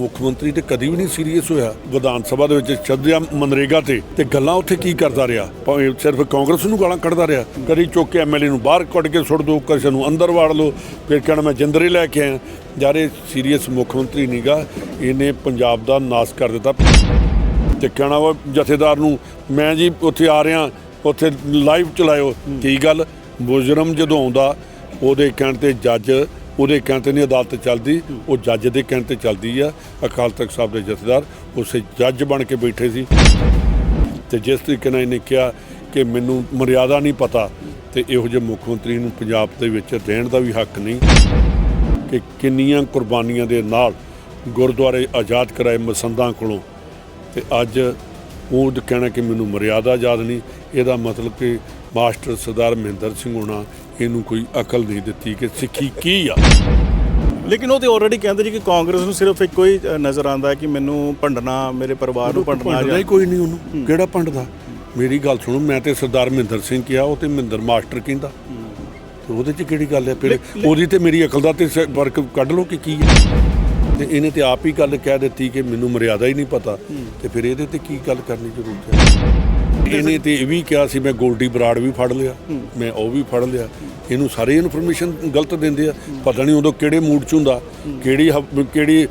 ਮੁੱਖ ਮੰਤਰੀ ਤੇ ਕਦੀ ਵੀ ਨਹੀਂ ਸੀਰੀਅਸ ਹੋਇਆ। ਵਿਧਾਨ ਸਭਾ ਦੇ ਵਿੱਚ ਚੱਲਿਆ ਮਨਰੇਗਾ ਤੇ ਤੇ ਗੱਲਾਂ ਉੱਥੇ ਕੀ ਕਰਦਾ ਰਿਹਾ? ਭਾਵੇਂ ਸਿਰਫ ਕਾਂਗਰਸ ਨੂੰ ਗਾਲਾਂ ਕੱਢਦਾ ਰਿਹਾ। ਕਦੀ ਚੁੱਕ ਕੇ ਐਮਐਲਏ ਨੂੰ ਬਾਹਰ ਕੱਢ ਕੇ ਸੁੱਟ ਦੋ, ਕਿਸੇ ਨੂੰ ਅੰਦਰ ਵਾੜ ਲਓ, ਫਿਰ ਕਹਿਣਾ ਮੈਂ ਜਿੰਦਰੇ ਲੈ ਕੇ ਆਇਆ। ਯਾਰ ਇਹ ਸੀਰੀਅਸ ਮੁੱਖ ਮੰਤਰੀ ਨਹੀਂਗਾ ਇਹਨੇ ਪੰਜਾਬ ਦਾ ਨਾਸ ਕਰ ਦਿੱਤਾ। ਤੇ ਕਹਿਣਾ ਵਾ ਜਥੇਦਾਰ ਨੂੰ, ਮੈਂ ਜੀ ਉੱਥੇ ਆ ਰਿਹਾ, ਉੱਥੇ ਲਾਈਵ ਚਲਾਇਓ। ਕੀ ਗੱਲ? ਮੁਜਰਮ ਜਦੋਂ ਆਉਂਦਾ, ਉਹਦੇ ਕਹਿਣ ਤੇ ਜੱਜ ਉਹਦੇ ਕਹਿਣ ਤੇ ਨਹੀਂ ਅਦਾਲਤ ਚੱਲਦੀ, ਉਹ ਜੱਜ ਦੇ ਕਹਿਣ ਤੇ ਚੱਲਦੀ ਆ, ਅਕਾਲ ਤਖਤ ਸਾਹਿਬ ਦੇ ਜਥੇਦਾਰ, ਉਸੇ ਜੱਜ ਬਣ ਕੇ ਬੈਠੇ ਸੀ। ਤੇ ਜਿਸ ਤਰੀਕੇ ਨਾਲ ਇਹਨੇ ਕਿਹਾ ਕਿ ਮੈਨੂੰ ਮਰਿਆਦਾ ਨਹੀਂ ਪਤਾ ਤੇ ਇਹੋ ਜਿਹੇ ਮੁੱਖ ਮੰਤਰੀ ਨੂੰ ਪੰਜਾਬ ਦੇ ਵਿੱਚ ਰਹਿਣ ਦਾ ਵੀ ਹੱਕ ਨਹੀਂ ਕਿ ਕਿੰਨੀਆਂ ਕੁਰਬਾਨੀਆਂ ਦੇ ਨਾਲ ਗੁਰਦੁਆਰੇ ਆਜ਼ਾਦ ਕਰਾਏ ਮਸੰਦਾਂ ਕੋਲੋਂ। ਤੇ ਅੱਜ ਉਹ ਕਹਿਣਾ ਕਿ ਮੈਨੂੰ ਮਰਿਆਦਾ ਯਾਦ ਨਹੀਂ, ਇਹਦਾ ਮਤਲਬ ਕਿ ਮਾਸਟਰ ਸਰਦਾਰ ਮਹਿੰਦਰ ਸਿੰਘ ਹੋਣਾ ਇਹਨੂੰ ਕੋਈ ਅਕਲ ਨਹੀਂ ਦਿੱਤੀ ਕਿ ਸਿੱਖੀ ਕੀ ਆ। ਲੇਕਿਨ ਉਹ ਤੇ ਆਲਰੇਡੀ ਕਹਿੰਦੇ ਜੀ ਕਿ ਕਾਂਗਰਸ ਨੂੰ ਸਿਰਫ ਇੱਕੋ ਹੀ ਨਜ਼ਰ ਆਉਂਦਾ ਹੈ ਕਿ ਮੈਨੂੰ ਭੰਡਣਾ ਮੇਰੇ ਪਰਿਵਾਰ ਨੂੰ ਭੰਡਣਾ ਹੀ ਕੋਈ ਨਹੀਂ ਉਹਨੂੰ। ਕਿਹੜਾ ਭੰਡਦਾ? ਮੇਰੀ ਗੱਲ ਸੁਣੋ ਮੈਂ ਤੇ ਸਰਦਾਰ ਮਹਿੰਦਰ ਸਿੰਘ ਕਿਹਾ ਉਹ ਤੇ ਮਹਿੰਦਰ ਮਾਸਟਰ ਕਹਿੰਦਾ। ਤੇ ਉਹਦੇ 'ਚ ਕਿਹੜੀ ਗੱਲ ਹੈ ਫਿਰ ਉਹਦੀ ਤੇ ਮੇਰੀ ਅਕਲ ਦਾ ਤੇ ਫ਼ਰਕ ਕੱਢ ਲਓ ਕਿ ਕੀ ਹੈ ਤੇ ਇਹਨੇ ਤੇ ਆਪ ਹੀ ਗੱਲ ਕਹਿ ਦਿੱਤੀ ਕਿ ਮੈਨੂੰ ਮਰਿਆਦਾ ਹੀ ਨਹੀਂ ਪਤਾ। ਤੇ ਫਿਰ ਇਹਦੇ ਤੇ ਕੀ ਗੱਲ ਕਰਨੀ ਜ਼ਰੂਰਤ ਹੈ? ਇਹਨੇ ਤੇ ਇਹ ਵੀ ਕਿਹਾ ਸੀ ਮੈਂ ਗੋਲਡੀ ਬਰਾੜ ਵੀ ਫੜ ਲਿਆ ਮੈਂ ਉਹ ਵੀ ਫੜ ਲਿਆ। ਇਹਨੂੰ ਸਾਰੇ ਇਨਫੋਰਮੇਸ਼ਨ ਗਲਤ ਦਿੰਦੇ ਆ। ਪਤਾ ਨਹੀਂ ਉਦੋਂ ਕਿਹੜੇ ਮੂਡ 'ਚ ਹੁੰਦਾ ਕਿਹੜੀ ਕਿਹੜੀ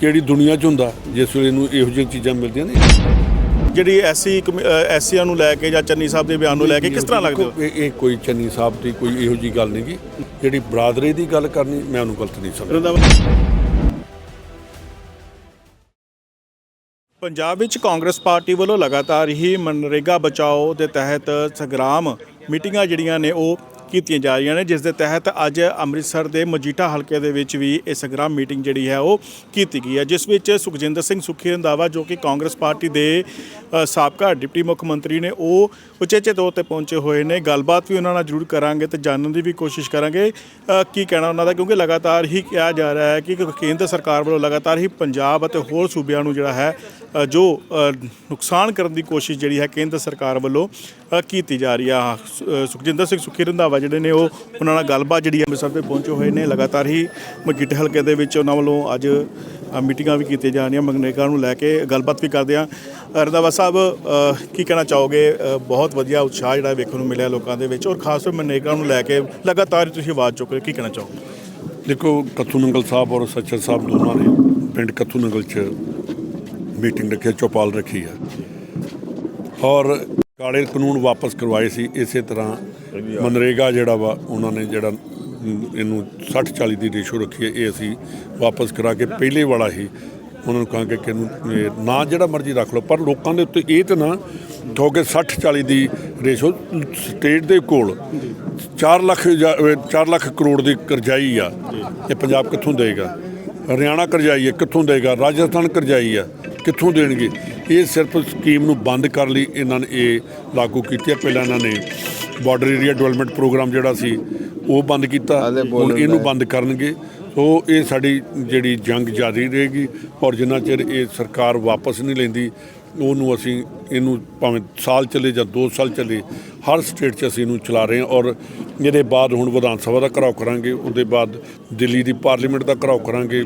ਕਿਹੜੀ ਦੁਨੀਆ 'ਚ ਹੁੰਦਾ ਜਿਸ ਵੇਲੇ ਇਹਨੂੰ ਇਹੋ ਜਿਹੀਆਂ ਚੀਜ਼ਾਂ ਮਿਲਦੀਆਂ ਨੇ। ਜਿਹੜੀ ਐਸੀ ਐਸੀਆਂ ਨੂੰ ਲੈ ਕੇ ਜਾਂ ਚੰਨੀ ਸਾਹਿਬ ਦੇ ਬਿਆਨ ਨੂੰ ਲੈ ਕੇ ਕਿਸ ਤਰ੍ਹਾਂ ਲੱਗਦੇ ਇਹ ਕੋਈ ਚੰਨੀ ਸਾਹਿਬ ਦੀ ਕੋਈ ਇਹੋ ਜੀ ਗੱਲ ਨਹੀਂ ਗੀ ਜਿਹੜੀ ਬਰਾਦਰੀ ਦੀ ਗੱਲ ਕਰਨੀ ਮੈਂ ਉਹਨੂੰ ਗਲਤ ਨਹੀਂ ਸਮਝਦਾ। ਪੰਜਾਬ ਵਿੱਚ ਕਾਂਗਰਸ ਪਾਰਟੀ ਵੱਲੋਂ ਲਗਾਤਾਰ ਹੀ ਮਨਰੇਗਾ ਬਚਾਓ ਦੇ ਤਹਿਤ ਸੰਗਰਾਮ ਮੀਟਿੰਗਾਂ ਜਿਹੜੀਆਂ ਨੇ ਉਹ ਕੀਤੀਆਂ ਜਾ ਰਹੀਆਂ ਨੇ, ਜਿਸ ਦੇ ਤਹਿਤ ਅੱਜ ਅੰਮ੍ਰਿਤਸਰ ਦੇ ਮਜੀਠਾ ਹਲਕੇ ਦੇ ਵਿੱਚ ਵੀ ਇਹ ਸੰਗਰਾਮ ਮੀਟਿੰਗ ਜਿਹੜੀ ਹੈ ਉਹ ਕੀਤੀ ਗਈ ਹੈ, ਜਿਸ ਵਿੱਚ ਸੁਖਜਿੰਦਰ ਸਿੰਘ ਸੁਖੀ ਰੰਧਾਵਾ ਜੋ ਕਿ ਕਾਂਗਰਸ ਪਾਰਟੀ ਦੇ ਸਾਬਕਾ ਡਿਪਟੀ ਮੁੱਖ ਮੰਤਰੀ ਨੇ, ਉਹ ਉਚੇਚੇ ਤੌਰ ਤੇ ਪਹੁੰਚੇ ਹੋਏ ਨੇ। ਗੱਲਬਾਤ ਵੀ ਉਹਨਾਂ ਨਾਲ ਜ਼ਰੂਰ ਕਰਾਂਗੇ ਤੇ ਜਾਣਨ ਦੀ ਵੀ ਕੋਸ਼ਿਸ਼ ਕਰਾਂਗੇ। ਕੀ ਕਹਿਣਾ ਉਹਨਾਂ ਦਾ? ਕਿਉਂਕਿ ਲਗਾਤਾਰ ਹੀ ਕਿਹਾ ਜਾ ਰਿਹਾ ਹੈ ਕਿ ਕੇਂਦਰ ਸਰਕਾਰ ਵੱਲੋਂ ਲਗਾਤਾਰ ਹੀ ਪੰਜਾਬ ਅਤੇ ਹੋਰ ਸੂਬਿਆਂ ਨੂੰ ਜਿਹੜਾ ਹੈ ਜੋ ਨੁਕਸਾਨ ਕਰਨ ਦੀ ਕੋਸ਼ਿਸ਼ ਜਿਹੜੀ ਹੈ, ਕੇਂਦਰ ਸਰਕਾਰ ਵੱਲੋਂ ਅ, ਕੀਤੀ ਜਾ ਰਹੀ ਆ। ਸੁ- ਅ, ਸੁਖਜਿੰਦਰ ਸਿੰਘ ਸੁਖੀ ਰੰਧਾਵਾ ਜਿਹੜੇ ਨੇ ਉਹ ਉਹਨਾਂ ਨਾਲ ਗੱਲਬਾਤ ਜਿਹੜੀ ਅੰਮ੍ਰਿਤਸਰ ਤੇ ਪਹੁੰਚੇ ਹੋਏ ਨੇ ਲਗਾਤਾਰ ਹੀ ਮਜੀਠੇ ਹਲਕੇ ਦੇ ਵਿੱਚ ਉਹਨਾਂ ਵੱਲੋਂ ਅੱਜ ਅ, ਮੀਟਿੰਗਾਂ ਵੀ ਕੀਤੀਆਂ ਜਾ ਰਹੀਆਂ ਮਗਨੇਕਾ ਨੂੰ ਲੈ ਕੇ ਗੱਲਬਾਤ ਵੀ ਕਰਦੇ ਆ। ਰੰਧਾਵਾ ਸਾਹਿਬ ਅ, ਕੀ ਕਹਿਣਾ ਚਾਹੋਗੇ? ਅ, ਬਹੁਤ ਵਧੀਆ ਉਤਸ਼ਾਹ ਜਿਹੜਾ ਵੇਖਣ ਨੂੰ ਮਿਲਿਆ ਲੋਕਾਂ ਦੇ ਵਿੱਚ ਔਰ ਖਾਸ ਤੌਰ ਮਗਨੇਕਾ ਨੂੰ ਲੈ ਕੇ ਲਗਾਤਾਰ ਹੀ ਤੁਸੀਂ ਆਵਾਜ਼ ਚੁੱਕ ਰਹੇ ਹੋ। ਕੀ ਕਹਿਣਾ ਚਾਹੋਗੇ? ਦੇਖੋ ਕੱਥੂ ਨੰਗਲ ਸਾਹਿਬ ਔਰ ਸੱਚਰ ਸਾਹਿਬ ਦੋਨਾਂ ਨੇ ਪਿੰਡ ਕੱਥੂ ਨੰਗਲ 'ਚ ਮੀਟਿੰਗ ਰੱਖੀ ਚੌਪਾਲ ਰੱਖੀ ਹੈ। ਔਰ ਕਾਲੇ ਕਾਨੂੰਨ ਵਾਪਸ ਕਰਵਾਏ ਸੀ ਇਸੇ ਤਰ੍ਹਾਂ ਮਨਰੇਗਾ ਜਿਹੜਾ ਵਾ ਉਹਨਾਂ ਨੇ ਜਿਹੜਾ ਇਹਨੂੰ 60 40 ਦੀ ਰੇਸ਼ੋ ਰੱਖੀ ਹੈ ਇਹ ਅਸੀਂ ਵਾਪਸ ਕਰਾ ਕੇ ਪਹਿਲੇ ਵਾਲਾ ਹੀ ਉਹਨਾਂ ਨੂੰ ਕਹਾਂਗੇ ਕਿ ਇਹਨੂੰ ਨਾ ਜਿਹੜਾ ਮਰਜ਼ੀ ਰੱਖ ਲਓ ਪਰ ਲੋਕਾਂ ਦੇ ਉੱਤੇ ਇਹ ਤਾਂ ਨਾ ਕਿਉਂਕਿ 60 40 ਦੀ ਰੇਸ਼ੋ ਸਟੇਟ ਦੇ ਕੋਲ 4 ਲੱਖ ਜਾਂ, 4 ਲੱਖ ਕਰੋੜ ਦੀ ਕਰਜ਼ਾਈ ਆ ਇਹ ਪੰਜਾਬ ਕਿੱਥੋਂ ਦੇਗਾ ਹਰਿਆਣਾ ਕਰਜ਼ਾਈ ਹੈ ਕਿੱਥੋਂ ਦੇਗਾ? ਰਾਜਸਥਾਨ ਕਰਜ਼ਾਈ ਆ ਕਿੱਥੋਂ ਦੇਣਗੇ? ਇਹ ਸਿਰਫ ਸਕੀਮ ਨੂੰ ਬੰਦ ਕਰਨ ਲਈ ਇਹਨਾਂ ਨੇ ਇਹ ਲਾਗੂ ਕੀਤੀ ਹੈ। ਪਹਿਲਾਂ ਇਹਨਾਂ ਨੇ ਬਾਰਡਰ ਏਰੀਆ ਡਿਵੈਲਪਮੈਂਟ ਪ੍ਰੋਗਰਾਮ ਜਿਹੜਾ ਸੀ ਉਹ ਬੰਦ ਕੀਤਾ। ਹੁਣ ਇਹਨੂੰ ਬੰਦ ਕਰਨਗੇ। ਸੋ ਇਹ ਸਾਡੀ ਜਿਹੜੀ ਜੰਗ ਜਾਰੀ ਰਹੇਗੀ ਔਰ ਜਿੰਨਾ ਚਿਰ ਇਹ ਸਰਕਾਰ ਵਾਪਸ ਨਹੀਂ ਲੈਂਦੀ ਉਹਨੂੰ ਅਸੀਂ ਇਹਨੂੰ ਭਾਵੇਂ ਸਾਲ ਚੱਲੇ ਜਾਂ 2 ਸਾਲ ਚੱਲੇ ਹਰ ਸਟੇਟ 'ਚ ਅਸੀਂ ਇਹਨੂੰ ਚਲਾ ਰਹੇ ਹਾਂ ਔਰ ਇਹਦੇ ਬਾਅਦ ਹੁਣ ਵਿਧਾਨ ਸਭਾ ਦਾ ਘਰਾਓ ਕਰਾਂਗੇ ਉਹਦੇ ਬਾਅਦ ਦਿੱਲੀ ਦੀ ਪਾਰਲੀਮੈਂਟ ਦਾ ਘਰਾਓ ਕਰਾਂਗੇ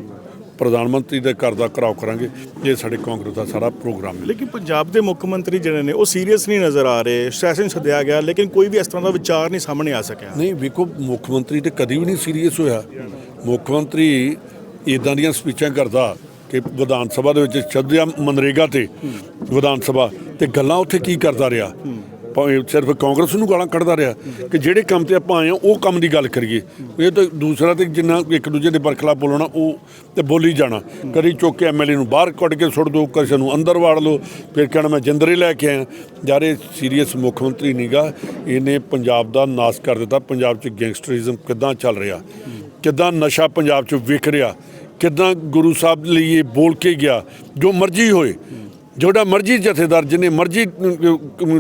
ਪ੍ਰਧਾਨ ਮੰਤਰੀ ਦੇ ਘਰ ਦਾ ਘਰਾਓ ਕਰਾਂਗੇ ਇਹ ਸਾਡੇ ਕਾਂਗਰਸ ਦਾ ਸਾਰਾ ਪ੍ਰੋਗਰਾਮ ਹੈ। ਲੇਕਿਨ ਪੰਜਾਬ ਦੇ ਮੁੱਖ ਮੰਤਰੀ ਜਿਹੜੇ ਨੇ ਉਹ ਸੀਰੀਅਸ ਨਹੀਂ ਨਜ਼ਰ ਆ ਰਹੇ ਸੈਸ਼ਨ ਸੱਦਿਆ ਗਿਆ ਲੇਕਿਨ ਕੋਈ ਵੀ ਇਸ ਤਰ੍ਹਾਂ ਦਾ ਵਿਚਾਰ ਨਹੀਂ ਸਾਹਮਣੇ ਆ ਸਕਿਆ। ਨਹੀਂ ਵੇਖੋ ਮੁੱਖ ਮੰਤਰੀ ਤੇ ਕਦੀ ਵੀ ਨਹੀਂ ਸੀਰੀਅਸ ਹੋਇਆ। ਮੁੱਖ ਮੰਤਰੀ ਇਦਾਂ ਦੀਆਂ ਸਪੀਚਾਂ ਕਰਦਾ ਕਿ ਵਿਧਾਨ ਸਭਾ ਦੇ ਵਿੱਚ ਛੱਡਿਆ ਮਨਰੇਗਾ ਤੇ ਵਿਧਾਨ ਸਭਾ ਤੇ ਗੱਲਾਂ ਉੱਥੇ ਕੀ ਕਰਦਾ ਰਿਹਾ? ਭਾਵੇਂ ਸਿਰਫ ਕਾਂਗਰਸ ਨੂੰ ਗਾਲਾਂ ਕੱਢਦਾ ਰਿਹਾ ਕਿ ਜਿਹੜੇ ਕੰਮ ਤੇ ਆਪਾਂ ਆਏ ਹਾਂ, ਉਹ ਕੰਮ ਦੀ ਗੱਲ ਕਰੀਏ। ਇਹ ਤਾਂ ਦੂਸਰਾ ਤੇ ਜਿੰਨਾ ਇੱਕ ਦੂਜੇ ਦੇ ਬਰਖਲਾ ਬੋਲਣਾ, ਉਹ ਤੇ ਬੋਲੀ ਜਾਣਾ। ਕਦੀ ਚੁੱਕ ਕੇ ਐਮਐਲਏ ਨੂੰ ਬਾਹਰ ਕੱਢ ਕੇ ਸੁੱਟ ਦੋ, ਕਿਸੇ ਨੂੰ ਅੰਦਰ ਵਾੜ ਲਓ, ਫਿਰ ਕਹਿਣਾ ਮੈਂ ਜਿੰਦਰੇ ਲੈ ਕੇ ਆਇਆ। ਯਾਰ, ਇਹ ਸੀਰੀਅਸ ਮੁੱਖ ਮੰਤਰੀ ਨਹੀਂਗਾ ਇਹਨੇ ਪੰਜਾਬ ਦਾ ਨਾਸ ਕਰ ਦਿੱਤਾ। ਪੰਜਾਬ 'ਚ ਗੈਂਗਸਟਰਿਜ਼ਮ ਕਿੱਦਾਂ ਚੱਲ ਰਿਹਾ? ਕਿੱਦਾਂ ਨਸ਼ਾ ਪੰਜਾਬ 'ਚ ਵਿਕ ਰਿਹਾ? ਕਿੱਦਾਂ ਗੁਰੂ ਸਾਹਿਬ ਲਈ ਇਹ ਬੋਲ ਕੇ ਗਿਆ, ਜੋ ਮਰਜ਼ੀ ਹੋਏ, ਜਿਹੜਾ ਮਰਜ਼ੀ ਜਥੇਦਾਰ ਜਿਹਨੇ ਮਰਜ਼ੀ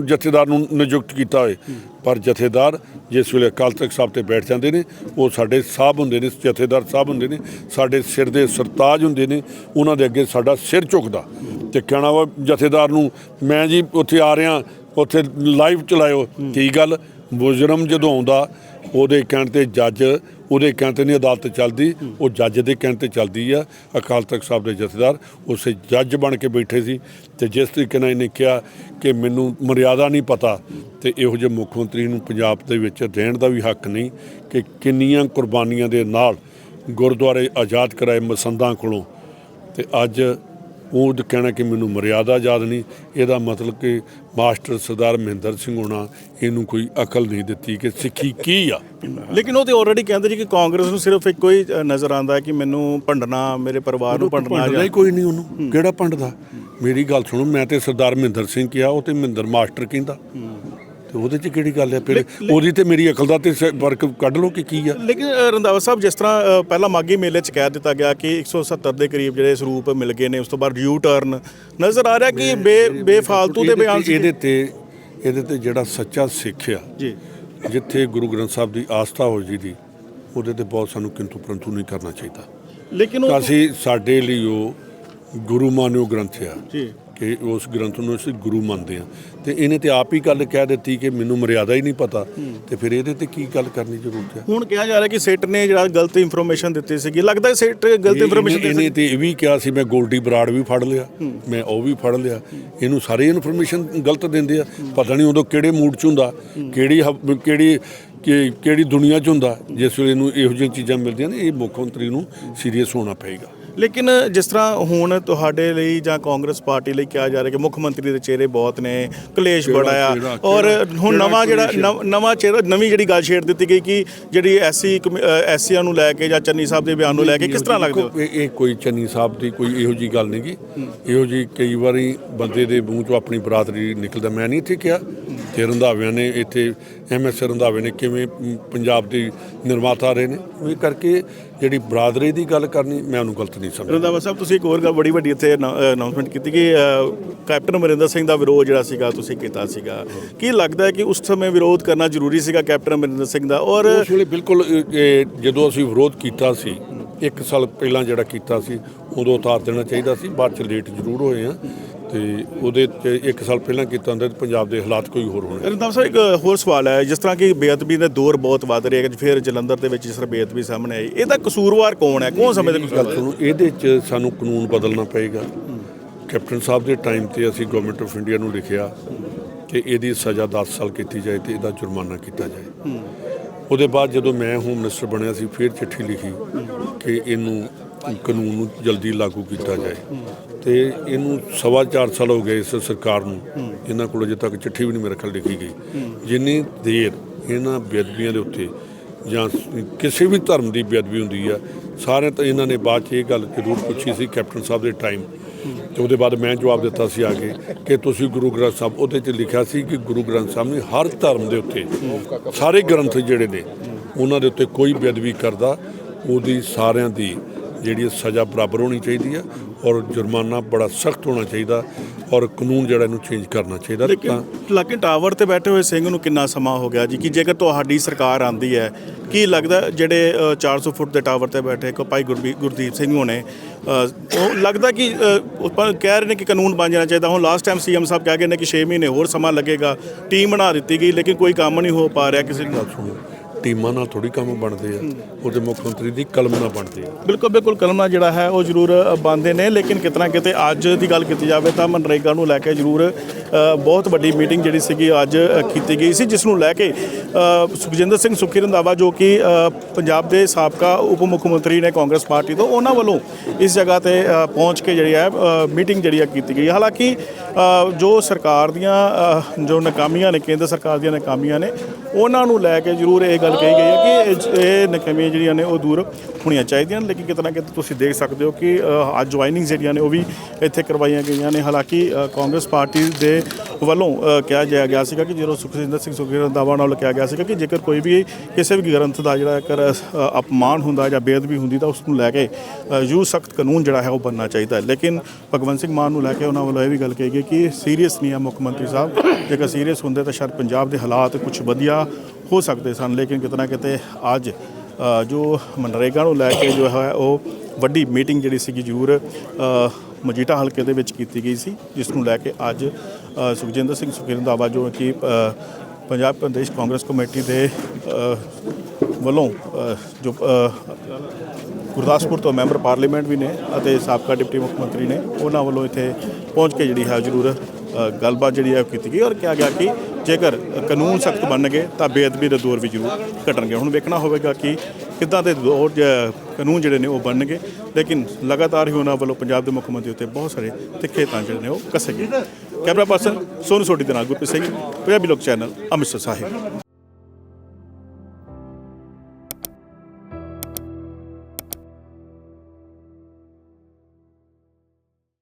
ਜਥੇਦਾਰ ਨੂੰ ਨਿਯੁਕਤ ਕੀਤਾ ਹੋਏ, ਪਰ ਜਥੇਦਾਰ ਜਿਸ ਵੇਲੇ ਅਕਾਲ ਤਖਤ ਸਾਹਿਬ ਤੇ ਬੈਠ ਜਾਂਦੇ ਨੇ, ਉਹ ਸਾਡੇ ਸਾਹਿਬ ਹੁੰਦੇ ਨੇ, ਜਥੇਦਾਰ ਸਾਹਿਬ ਹੁੰਦੇ ਨੇ, ਸਾਡੇ ਸਿਰ ਦੇ ਸਰਤਾਜ ਹੁੰਦੇ ਨੇ, ਉਹਨਾਂ ਦੇ ਅੱਗੇ ਸਾਡਾ ਸਿਰ ਝੁਕਦਾ। ਤੇ ਕਹਿਣਾ ਵਾ ਜਥੇਦਾਰ ਨੂੰ, ਮੈਂ ਜੀ ਉੱਥੇ ਆ ਰਿਹਾ, ਉੱਥੇ ਲਾਈਵ ਚਲਾਇਓ, ਕੀ ਗੱਲ? ਮੁਜਰਮ ਜਦੋਂ ਆਉਂਦਾ ਉਹਦੇ ਕਹਿਣ ਤੇ ਜੱਜ, ਉਹਦੇ ਕਹਿਣ ਤੇ ਨਹੀਂ ਅਦਾਲਤ ਚੱਲਦੀ, ਉਹ ਜੱਜ ਦੇ ਕਹਿਣ ਤੇ ਚੱਲਦੀ ਆ। ਅਕਾਲ ਤਖਤ ਸਾਹਿਬ ਦੇ ਜਥੇਦਾਰ ਉਸੇ ਜੱਜ ਬਣ ਕੇ ਬੈਠੇ ਸੀ ਤੇ ਜਿਸ ਤਰੀਕੇ ਨਾਲ ਇਹਨੇ ਕਿਹਾ ਕਿ ਮੈਨੂੰ ਮਰਿਆਦਾ ਨਹੀਂ ਪਤਾ ਤੇ ਇਹੋ ਜਿਹੇ ਮੁੱਖ ਮੰਤਰੀ ਨੂੰ ਪੰਜਾਬ ਦੇ ਵਿੱਚ ਰਹਿਣ ਦਾ ਵੀ ਹੱਕ ਨਹੀਂ ਕਿ ਕਿੰਨੀਆਂ ਕੁਰਬਾਨੀਆਂ ਦੇ ਨਾਲ ਗੁਰਦੁਆਰੇ ਆਜ਼ਾਦ ਕਰਾਏ ਮਸੰਦਾਂ ਕੋਲੋਂ। ਤੇ ਅੱਜ ਉਹ ਕਹਿਣਾ ਕਿ ਮੈਨੂੰ ਮਰਿਆਦਾ ਯਾਦ ਨਹੀਂ। ਇਹਦਾ ਮਤਲਬ ਕਿ ਮਾਸਟਰ ਸਰਦਾਰ ਮਹਿੰਦਰ ਸਿੰਘ ਹੋਣਾ ਇਹਨੂੰ ਕੋਈ ਅਕਲ ਨਹੀਂ ਦਿੱਤੀ ਕਿ ਸਿੱਖੀ ਕੀ ਆ। ਲੇਕਿਨ ਉਹ ਤੇ ਆਲਰੇਡੀ ਕਹਿੰਦੇ ਜੀ ਕਿ ਕਾਂਗਰਸ ਨੂੰ ਸਿਰਫ ਇੱਕੋ ਹੀ ਨਜ਼ਰ ਆਉਂਦਾ ਕਿ ਮੈਨੂੰ ਭੰਡਣਾ ਮੇਰੇ ਪਰਿਵਾਰ ਨੂੰ ਭੰਡਣਾ ਜਾਂ ਕੋਈ ਨਹੀਂ ਉਹਨੂੰ। ਕਿਹੜਾ ਭੰਡਦਾ? ਮੇਰੀ ਗੱਲ ਸੁਣੋ ਮੈਂ ਤੇ ਸਰਦਾਰ ਮਹਿੰਦਰ ਸਿੰਘ ਕਿਹਾ ਉਹ ਤੇ ਮਹਿੰਦਰ ਮਾਸਟਰ ਕਹਿੰਦਾ। ਤੇ ਉਹਦੇ ਚ ਕਿਹੜੀ ਗੱਲ ਹੈ ਫਿਰ ਉਹਦੀ ਤੇ ਮੇਰੀ ਅਕਲ ਦਾ ਤੇ ਫ਼ਰਕ ਕੱਢ ਲਓ ਕਿ ਕੀ ਆ? ਲੇਕਿਨ ਅ, ਰੰਧਾਵਾ ਸਾਹਿਬ ਜਿਸ ਤਰ੍ਹਾਂ ਪਹਿਲਾਂ ਮਾਗੀ ਮੇਲੇ 'ਚ ਕਹਿ ਦਿੱਤਾ ਗਿਆ ਕਿ 170 ਦੇ ਕਰੀਬ ਜਿਹੜੇ ਸਰੂਪ ਮਿਲ ਗਏ ਨੇ ਉਸ ਤੋਂ ਬਾਅਦ ਯੂ ਟਰਨ ਨਜ਼ਰ ਆ ਰਿਹਾ ਕਿ ਬੇ ਬੇਫਾਲਤੂ ਦੇ ਬਿਆਨ ਇਹਦੇ ਤੇ ਇਹਦੇ ਤੇ ਜਿਹੜਾ ਸੱਚਾ ਸਿੱਖ ਆ ਜੀ। ਜਿੱਥੇ ਗੁਰੂ ਗ੍ਰੰਥ ਸਾਹਿਬ ਦੀ ਆਸਥਾ ਹੋ ਜੀ ਦੀ ਉਹਦੇ ਤੇ ਬਹੁਤ ਸਾਨੂੰ ਕਿੰਤੂ ਪਰੰਤੂ ਨਹੀਂ ਕਰਨਾ ਚਾਹੀਦਾ। ਲੇਕਿਨ ਉਹ ਅਸੀਂ ਸਾਡੇ ਲਈ ਉਹ ਗੁਰੂ ਮਾਨਿਓ ਗ੍ਰੰਥ ਆ। ਜੀ। ਕਿ ਉਸ ਗ੍ਰੰਥ ਨੂੰ ਅਸੀਂ ਗੁਰੂ ਮੰਨਦੇ ਆ ਤੇ ਇਹਨੇ ਤੇ ਆਪ ਹੀ ਗੱਲ ਕਹਿ ਦਿੱਤੀ ਕਿ ਮੈਨੂੰ ਮਰਿਆਦਾ ਹੀ ਨਹੀਂ ਪਤਾ। ਤੇ ਫਿਰ ਇਹਦੇ ਤੇ ਕੀ ਗੱਲ ਕਰਨੀ ਜ਼ਰੂਰਤ ਹੈ? ਹੁਣ ਕਿਹਾ ਜਾ ਰਿਹਾ ਕਿ ਸੇਟ ਨੇ ਜਿਹੜਾ ਗਲਤ ਇਨਫੋਰਮੇਸ਼ਨ ਦਿੱਤੀ ਸੀਗੀ। ਲੱਗਦਾ ਹੈ ਸੇਟ ਗਲਤ ਇਨਫੋਰਮੇਸ਼ਨ ਇਹਨੇ ਤੇ ਇਹ ਵੀ ਕਿਹਾ ਸੀ ਮੈਂ ਗੋਲਡੀ ਬਰਾੜ ਵੀ ਫੜ ਲਿਆ ਮੈਂ ਉਹ ਵੀ ਫੜ ਲਿਆ। ਇਹਨੂੰ ਸਾਰੇ ਇਨਫੋਰਮੇਸ਼ਨ ਗਲਤ ਦਿੰਦੇ ਆ। ਪਤਾ ਨਹੀਂ ਉਦੋਂ ਕਿਹੜੇ ਮੂਡ 'ਚ ਹੁੰਦਾ ਕਿਹੜੀ ਕਿਹੜੀ ਕਿ- ਕਿਹੜੀ ਦੁਨੀਆ 'ਚ ਹੁੰਦਾ। ਜਿਸ ਵੇਲੇ ਇਹਨੂੰ ਇਹੋ ਜਿਹੀਆਂ ਚੀਜ਼ਾਂ ਮਿਲਦੀਆਂ ਨੇ ਇਹ ਮੁੱਖ ਮੰਤਰੀ ਨੂੰ ਸੀਰੀਅਸ ਹੋਣਾ ਪਏਗਾ। ਲੇਕਿਨ ਜਿਸ ਤਰ੍ਹਾਂ ਹੁਣ ਤੁਹਾਡੇ ਲਈ ਜਾਂ ਕਾਂਗਰਸ ਪਾਰਟੀ ਲਈ ਕਿਹਾ ਜਾ ਰਿਹਾ ਕਿ ਮੁੱਖ ਮੰਤਰੀ ਦੇ ਚਿਹਰੇ ਬਹੁਤ ਨੇ ਕਲੇਸ਼ ਬੜਾ ਆ ਔਰ ਹੁਣ ਨਵਾਂ ਜਿਹੜਾ? ਨਵ- ਚਿਹਰਾ ਨਵੀਂ ਜਿਹੜੀ ਗੱਲ ਛੇੜ ਦਿੱਤੀ ਗਈ ਕਿ ਜਿਹੜੀ ਐਸਸੀ ਐਸਸੀਆਂ ਨੂੰ ਲੈ ਕੇ ਜਾਂ ਚੰਨੀ ਸਾਹਿਬ ਦੇ ਬਿਆਨ ਨੂੰ ਲੈ ਕੇ ਕਿਸ ਤਰ੍ਹਾਂ ਲੱਗਦਾ ਇਹ ਕੋਈ ਚੰਨੀ ਸਾਹਿਬ ਦੀ ਕੋਈ ਇਹੋ ਜੀ ਗੱਲ ਨਹੀਂ ਗੀ। ਇਹੋ ਜੀ ਕਈ ਵਾਰੀ ਬੰਦੇ ਦੇ ਮੂੰਹ ਚੋਂ ਆਪਣੀ ਬਰਾਦਰੀ ਨਿਕਲਦਾ ਮੈਂ ਨਹੀਂ ਇੱਥੇ ਕਿਹਾ। ਤੇ ਰੰਧਾਵਿਆਂ ਨੇ ਇੱਥੇ ਐਮਐਸ ਰੰਧਾਵੇ ਨੇ ਕਿਵੇਂ ਪੰਜਾਬ ਦੀ ਨਿਰਮਾਤਾ ਰਹੇ ਨੇ ਇਹ ਕਰਕੇ ਜਿਹੜੀ ਬਰਾਦਰੀ ਦੀ ਗੱਲ ਕਰਨੀ ਮੈਂ ਉਹਨੂੰ ਗਲਤ ਨਹੀਂ ਸਮਝਦਾ। ਰੰਦਾਵਾ ਸਾਹਿਬ ਤੁਸੀਂ ਇੱਕ ਹੋਰ ਗੱਲ ਬੜੀ ਵੱਡੀ ਇੱਥੇ ਅਨਾਉਂਸਮੈਂਟ ਕੀਤੀ ਕਿ ਕੈਪਟਨ ਅਮਰਿੰਦਰ ਸਿੰਘ ਦਾ ਵਿਰੋਧ ਜਿਹੜਾ ਸੀਗਾ ਤੁਸੀਂ ਕੀਤਾ ਸੀਗਾ। ਕੀ ਲੱਗਦਾ ਹੈ ਕਿ ਉਸ ਸਮੇਂ ਵਿਰੋਧ ਕਰਨਾ ਜ਼ਰੂਰੀ ਸੀਗਾ ਕੈਪਟਨ ਅਮਰਿੰਦਰ ਸਿੰਘ ਦਾ? ਔਰ ਉਸ ਵੇਲੇ ਬਿਲਕੁਲ ਜਦੋਂ ਅਸੀਂ ਵਿਰੋਧ ਕੀਤਾ ਸੀ ਇੱਕ ਸਾਲ ਪਹਿਲਾਂ ਜਿਹੜਾ ਕੀਤਾ ਸੀ ਉਦੋਂ ਉਤਾਰ ਦੇਣਾ ਚਾਹੀਦਾ ਸੀ ਬਾਅਦ ਚ ਲੇਟ ਜ਼ਰੂਰ ਹੋਏ ਆ। ਤੇ ਉਹਦੇ ਤੇ ਇੱਕ ਸਾਲ ਪਹਿਲਾਂ ਕੀਤਾ ਹੁੰਦਾ ਤਾਂ ਪੰਜਾਬ ਦੇ ਹਾਲਾਤ ਕੋਈ ਹੋਰ ਹੋਣੇ। ਰੰਦਾਵਾ ਸਾਹਿਬ ਇੱਕ ਹੋਰ ਸਵਾਲ ਹੈ ਜਿਸ ਤਰ੍ਹਾਂ ਕਿ ਬੇਅਦਬੀ ਦੇ ਦੌਰ ਬਹੁਤ ਵੱਧ ਰਹੇ ਹੈ ਫਿਰ ਜਲੰਧਰ ਦੇ ਵਿੱਚ ਜਿਸ ਤਰ੍ਹਾਂ ਬੇਅਦਬੀ ਸਾਹਮਣੇ ਆਈ ਇਹਦਾ ਕਸੂਰਵਾਰ ਕੌਣ ਹੈ? ਕੌਣ ਸਮੇਂ ਦੇ ਗੱਲ ਸੁਣੋ ਇਹਦੇ ਚ ਸਾਨੂੰ ਕਾਨੂੰਨ ਬਦਲਣਾ ਪਏਗਾ। ਕੈਪਟਨ ਸਾਹਿਬ ਦੇ ਟਾਈਮ ਤੇ ਅਸੀਂ ਗਵਰਨਮੈਂਟ ਆਫ ਇੰਡੀਆ ਨੂੰ ਲਿਖਿਆ ਕਿ ਇਹਦੀ ਸਜ਼ਾ 10 ਸਾਲ ਕੀਤੀ ਜਾਏ ਤੇ ਇਹਦਾ ਜੁਰਮਾਨਾ ਕੀਤਾ ਜਾਏ। ਉਹਦੇ ਬਾਅਦ ਜਦੋਂ ਮੈਂ ਹੋਮ ਮਿਨਿਸਟਰ ਬਣਿਆ ਸੀ ਫਿਰ ਚਿੱਠੀ ਲਿਖੀ ਕਿ ਇਹਨੂੰ ਕਾਨੂੰਨ ਨੂੰ ਜਲਦੀ ਲਾਗੂ ਕੀਤਾ ਜਾਏ। ਤੇ ਇਹਨੂੰ ਸਵਾ ਚਾਰ ਸਾਲ ਹੋ ਗਏ ਇਸ ਸਰਕਾਰ ਨੂੰ। ਇਹਨਾਂ ਕੋਲ ਅਜੇ ਤੱਕ ਚਿੱਠੀ ਵੀ ਨਹੀਂ ਮੇਰੇ ਖਿਆਲ ਲਿਖੀ ਗਈ। ਜਿੰਨੀ ਦੇਰ ਇਹਨਾਂ ਬੇਅਦਬੀਆਂ ਦੇ ਉੱਤੇ ਜਾਂ ਕਿਸੇ ਵੀ ਧਰਮ ਦੀ ਬੇਅਦਬੀ ਹੁੰਦੀ ਆ ਸਾਰੇ ਤਾਂ ਇਹਨਾਂ ਨੇ ਬਾਅਦ ਚ ਇਹ ਗੱਲ ਜ਼ਰੂਰ ਪੁੱਛੀ ਸੀ ਕੈਪਟਨ ਸਾਹਿਬ ਦੇ ਟਾਈਮ ਤੇ ਉਹਦੇ ਬਾਅਦ ਮੈਂ ਜਵਾਬ ਦਿੱਤਾ ਸੀ ਆ ਕੇ ਕਿ ਤੁਸੀਂ ਗੁਰੂ ਗ੍ਰੰਥ ਸਾਹਿਬ, ਉਹਦੇ 'ਚ ਲਿਖਿਆ ਸੀ ਕਿ ਗੁਰੂ ਗ੍ਰੰਥ ਸਾਹਿਬ ਨੇ ਹਰ ਧਰਮ ਦੇ ਉੱਤੇ ਸਾਰੇ ਗ੍ਰੰਥ ਜਿਹੜੇ ਨੇ, ਉਹਨਾਂ ਦੇ ਉੱਤੇ ਕੋਈ ਬੇਅਦਬੀ ਕਰਦਾ, ਉਹਦੀ ਸਾਰਿਆਂ ਦੀ ਜਿਹੜੀ ਸਜ਼ਾ ਬਰਾਬਰ ਹੋਣੀ ਚਾਹੀਦੀ ਆ ਔਰ ਜੁਰਮਾਨਾ ਬੜਾ ਸਖਤ ਹੋਣਾ ਚਾਹੀਦਾ ਔਰ ਕਾਨੂੰਨ ਜਿਹੜਾ ਇਹਨੂੰ ਚੇਂਜ ਕਰਨਾ ਚਾਹੀਦਾ। ਤਾਂ ਲੇਕਿਨ ਟਾਵਰ ਤੇ ਬੈਠੇ ਹੋਏ ਸਿੰਘ ਨੂੰ ਕਿੰਨਾ ਸਮਾਂ ਹੋ ਗਿਆ ਜੀ? ਕਿ ਜੇਕਰ ਤੁਹਾਡੀ ਸਰਕਾਰ ਆਂਦੀ ਹੈ ਕੀ ਲੱਗਦਾ ਜਿਹੜੇ ਅ, 400 ਫੁੱਟ ਦੇ ਟਾਵਰ ਤੇ ਬੈਠੇ ਭਾਈ ਗੁਰਬੀ- ਗੁਰਦੀਪ ਸਿੰਘ ਹੋਣੇ ਉਹ ਲੱਗਦਾ ਕਿ ਕਹਿ ਰਹੇ ਨੇ ਕਿ ਕਾਨੂੰਨ ਬਣ ਜਾਣਾ ਚਾਹੀਦਾ। ਹੁਣ ਲਾਸਟ ਟਾਈਮ ਸੀਐਮ ਸਾਹਿਬ ਕਹਿ ਗਏ ਨੇ ਕਿ 6 ਮਹੀਨੇ ਹੋਰ ਸਮਾਂ ਲੱਗੇਗਾ ਟੀਮ ਬਣਾ ਦਿੱਤੀ ਗਈ ਲੇਕਿਨ ਕੋਈ ਕੰਮ ਨਹੀਂ ਹੋ ਪਾ ਰਿਹਾ ਕਿਸੇ ਗੱਲ ਸੁਣੋ। ਟੀਮਾਂ ਨਾਲ ਥੋੜੀ ਕੰਮ ਬਣਦੇ ਆ, ਉਹਦੇ ਮੁੱਖ ਮੰਤਰੀ ਦੀ ਕਲਮ ਨਾਲ ਬਣਦੇ ਆ। ਬਿਲਕੁਲ ਬਿਲਕੁਲ, ਕਲਮਾ ਜਿਹੜਾ ਹੈ, ਉਹ ਜ਼ਰੂਰ ਬੰਦੇ ਨੇ, ਲੇਕਿਨ ਕਿਤਨਾ ਕਿਤੇ ਅੱਜ ਦੀ ਗੱਲ ਕੀਤੀ ਜਾਵੇ ਤਾਂ ਮਨਰੇਗਾ ਨੂੰ ਲੈ ਕੇ ਜ਼ਰੂਰ ਬਹੁਤ ਵੱਡੀ ਮੀਟਿੰਗ ਜਿਹੜੀ ਸੀਗੀ ਅੱਜ ਕੀਤੀ ਗਈ ਸੀ, ਜਿਸ ਨੂੰ ਲੈ ਕੇ ਸੁਖਜਿੰਦਰ ਸਿੰਘ ਸੁੱਖੀ ਰੰਧਾਵਾ ਜੋ ਕਿ ਪੰਜਾਬ ਦੇ ਸਾਬਕਾ ਉਪ ਮੁੱਖ ਮੰਤਰੀ ਨੇ ਕਾਂਗਰਸ ਪਾਰਟੀ ਤੋਂ, ਉਹਨਾਂ ਵੱਲੋਂ ਇਸ ਜਗ੍ਹਾ ਤੇ ਪਹੁੰਚ ਕੇ ਜਿਹੜੀ ਹੈ ਮੀਟਿੰਗ ਜਿਹੜੀ ਹੈ ਕੀਤੀ ਗਈ। ਹਾਲਾਂਕਿ ਜੋ ਸਰਕਾਰ ਦੀਆਂ ਜੋ ਨਾਕਾਮੀਆਂ ਨੇ, ਕੇਂਦਰ ਸਰਕਾਰ ਦੀਆਂ ਨਾਕਾਮੀਆਂ ਨੇ, ਉਹਨਾਂ ਨੂੰ ਲੈ ਕੇ ਜ਼ਰੂਰ ਇਹ ਗੱਲ ਕਹੀ ਗਈ ਹੈ ਕਿ ਇਹ- ਇਹ ਨਾਕਾਮੀਆਂ ਜਿਹੜੀਆਂ ਨੇ ਉਹ ਦੂਰ ਹੋਣੀਆਂ ਚਾਹੀਦੀਆਂ ਨੇ ਲੇਕਿਨ ਕਿਤੇ ਨਾ ਕਿਤੇ ਤੁਸੀਂ ਦੇਖ ਸਕਦੇ ਹੋ ਕਿ ਅ, ਅੱਜ ਜੁਆਇਨਿੰਗ ਜਿਹੜੀਆਂ ਨੇ ਉਹ ਵੀ ਇੱਥੇ ਕਰਵਾਈਆਂ ਗਈਆਂ ਨੇ। ਹਾਲਾਂਕਿ ਅ, ਕਾਂਗਰਸ ਪਾਰਟੀ ਦੇ ਵੱਲੋਂ ਅ, ਕਿਹਾ ਜਾਇਆ ਗਿਆ ਸੀਗਾ ਕਿ ਜਦੋਂ ਸੁਖਜਿੰਦਰ ਸਿੰਘ ਸੁਖੀ ਰੰਧਾਵਾ ਨਾਲ ਕਿਹਾ ਗਿਆ ਸੀਗਾ ਕਿ ਜੇਕਰ ਕੋਈ ਵੀ ਕਿਸੇ ਵੀ ਗ੍ਰੰਥ ਦਾ ਜਿਹੜਾ ਕਰ ਅਪਮਾਨ ਹੁੰਦਾ ਜਾਂ ਬੇਅਦਬੀ ਹੁੰਦੀ ਤਾਂ ਉਸ ਨੂੰ ਲੈ ਕੇ ਯੂ ਸਖਤ ਕਾਨੂੰਨ ਜਿਹੜਾ ਹੈ ਉਹ ਬਣਨਾ ਚਾਹੀਦਾ ਹੈ। ਲੇਕਿਨ ਭਗਵੰਤ ਸਿੰਘ ਮਾਨ ਨੂੰ ਲੈ ਕੇ ਉਹਨਾਂ ਵੱਲੋਂ ਇਹ ਵੀ ਗੱਲ ਕਹੀ ਗਈ ਕਿ ਸੀਰੀਅਸ ਨਹੀਂ ਹੈ ਮੁੱਖ ਮੰਤਰੀ ਸਾਹਿਬ। ਜੇਕਰ ਸੀਰੀਅਸ ਹੁੰਦੇ ਤਾਂ ਸ਼ਾਇਦ ਪੰਜਾਬ ਦੇ ਹਾਲਾਤ ਕੁਝ ਵਧੀਆ ਹੋ ਸਕਦੇ ਸਨ, ਲੇਕਿਨ ਕਿਤੇ ਨਾ ਕਿਤੇ ਅੱਜ ਜੋ ਮਨਰੇਗਾ ਨੂੰ ਲੈ ਕੇ ਜੋ ਹੈ, ਉਹ ਵੱਡੀ ਮੀਟਿੰਗ ਜਿਹੜੀ ਸੀਗੀ, ਜ਼ਰੂਰ ਮਜੀਠਾ ਹਲਕੇ ਦੇ ਵਿੱਚ ਕੀਤੀ ਗਈ ਸੀ, ਜਿਸ ਨੂੰ ਲੈ ਕੇ ਅੱਜ ਸੁਖਜਿੰਦਰ ਸਿੰਘ ਸੁਖੀ ਰੰਧਾਵਾ ਜੋ ਕਿ ਪੰਜਾਬ ਪ੍ਰਦੇਸ਼ ਕਾਂਗਰਸ ਕਮੇਟੀ ਦੇ ਵੱਲੋਂ ਜੋ ਗੁਰਦਾਸਪੁਰ ਤੋਂ ਮੈਂਬਰ ਪਾਰਲੀਮੈਂਟ ਵੀ ਨੇ ਅਤੇ ਸਾਬਕਾ ਡਿਪਟੀ ਮੁੱਖ ਮੰਤਰੀ ਨੇ, ਉਹਨਾਂ ਵੱਲੋਂ ਇੱਥੇ ਪਹੁੰਚ ਕੇ ਜਿਹੜੀ ਹੈ, ਜ਼ਰੂਰ ਗੱਲਬਾਤ ਜਿਹੜੀ ਹੈ, ਉਹ ਕੀਤੀ ਗਈ ਔਰ ਕਿਹਾ ਗਿਆ ਕਿ ਜੇਕਰ ਕਾਨੂੰਨ ਸਖਤ ਬਣਨਗੇ ਤਾਂ ਬੇਅਦਬੀ ਦੇ ਦੌਰ ਵੀ ਜ਼ਰੂਰ ਘਟਣਗੇ। ਹੁਣ ਵੇਖਣਾ ਹੋਵੇਗਾ ਕਿ ਕਿੱਦਾਂ ਦੇ ਦੌਰ ਜ- ਕਾਨੂੰਨ ਜਿਹੜੇ ਨੇ ਉਹ ਬਣਨਗੇ, ਲੇਕਿਨ ਲਗਾਤਾਰ ਹੀ ਉਹਨਾਂ ਵੱਲੋਂ ਪੰਜਾਬ ਦੇ ਮੁੱਖ ਮੰਤਰੀ ਉੱਤੇ ਬਹੁਤ ਸਾਰੇ ਤਿੱਖੇ ਤਾਂ ਜਿਹੜੇ ਨੇ ਉਹ ਕੱਸੇ ਗਏ। ਕੈਮਰਾ ਪਰਸਨ ਸੋਨੂ ਸੋਢੀ ਦੇ ਨਾਲ ਗੁਰਪ੍ਰੀਤ ਸਿੰਘ, ਪੰਜਾਬੀ ਲੋਕ ਚੈਨਲ ਅੰਮ੍ਰਿਤਸਰ ਸਾਹਿਬ।